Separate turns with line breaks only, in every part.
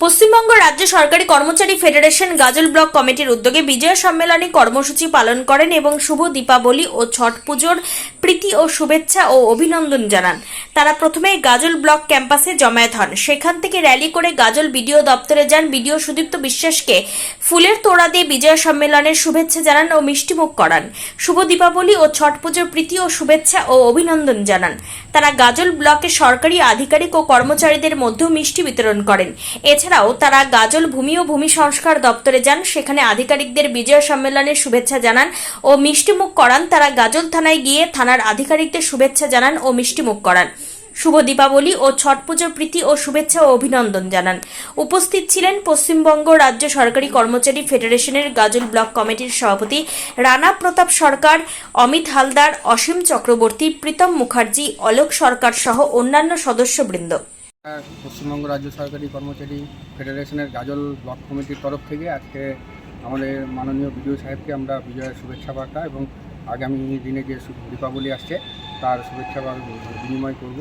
পশ্চিমবঙ্গ রাজ্য সরকারি কর্মচারী ফেডারেশন গাজল ব্লক কমিটির উদ্যোগে বিজয় সম্মেলনী কর্মসূচি পালন করেন এবং শুভ দীপাবলি ও ছট পুজোর প্রীতি ও শুভেচ্ছা ও অভিনন্দন জানান। তারা প্রথমে গাজল ব্লক ক্যাম্পাসে জমায়েত হন। সেখান থেকে র্যালি করে গাজল বিডিও দপ্তরে যান। বিডিও সুদীপ্ত বিশ্বাসকে ফুলের তোড়া দিয়ে বিজয় সম্মেলনের শুভেচ্ছা জানান ও মিষ্টিমুখ করান। শুভ দীপাবলি ও ছট পুজোর প্রীতি ও শুভেচ্ছা ও অভিনন্দন জানান। তারা গাজল ব্লকের সরকারি আধিকারিক ও কর্মচারীদের মধ্যেও মিষ্টি বিতরণ করেন। এছাড়াও তারা গাজল ভূমি ও ভূমি সংস্কার দপ্তরে যান। সেখানে আধিকারিকদের বিজয় সম্মেলনের শুভেচ্ছা জানান ও মিষ্টিমুখ করান। তারা গাজল থানায় গিয়ে থানার আধিকারিকদের শুভেচ্ছা জানান ও মিষ্টিমুখ করান। শুভ দীপাবলি ও ছট পুজোর প্রীতি ও শুভেচ্ছা ও অভিনন্দন জানান। উপস্থিত ছিলেন পশ্চিমবঙ্গ রাজ্য সরকারি কর্মচারী ফেডারেশনের গাজল ব্লক কমিটির সভাপতি রানা প্রতাপ সরকার, অমিত হালদার, অসীম চক্রবর্তী, প্রীতম মুখার্জি, অলোক সরকার সহ অন্যান্য সদস্যবৃন্দ।
পশ্চিমবঙ্গ রাজ্য সরকারি কর্মচারী ফেডারেশনের গাজল ব্লক কমিটির তরফ থেকে আজকে আমাদের মাননীয় বিডিও সাহেবকে আমরা বিজয়ের শুভেচ্ছা বার্তা এবং আগামী দিনে যে দীপাবলি আসছে, তার শুভেচ্ছা বিনিময় করব।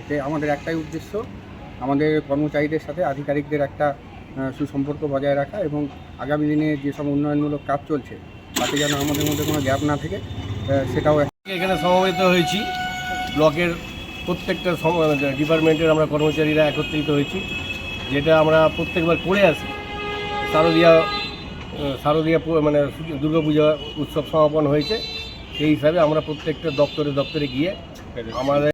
এতে আমাদের একটাই উদ্দেশ্য, আমাদের কর্মচারীদের সাথে আধিকারিকদের একটা সুসম্পর্ক বজায় রাখা এবং আগামী দিনে যেসব উন্নয়নমূলক কাজ চলছে, তাতে যেন আমাদের মধ্যে কোনো গ্যাপ না থাকে সেটাও
এখানে সমবেত হয়েছি। ব্লকের প্রত্যেকটা ডিপার্টমেন্টের আমরা কর্মচারীরা একত্রিত হয়েছি, যেটা আমরা প্রত্যেকবার করে আসি। শারদীয়া শারদীয়া মানে দুর্গাপূজা উৎসব সমাপন হয়েছে, সেই হিসাবে আমরা প্রত্যেকটা দপ্তরে দপ্তরে গিয়ে আমাদের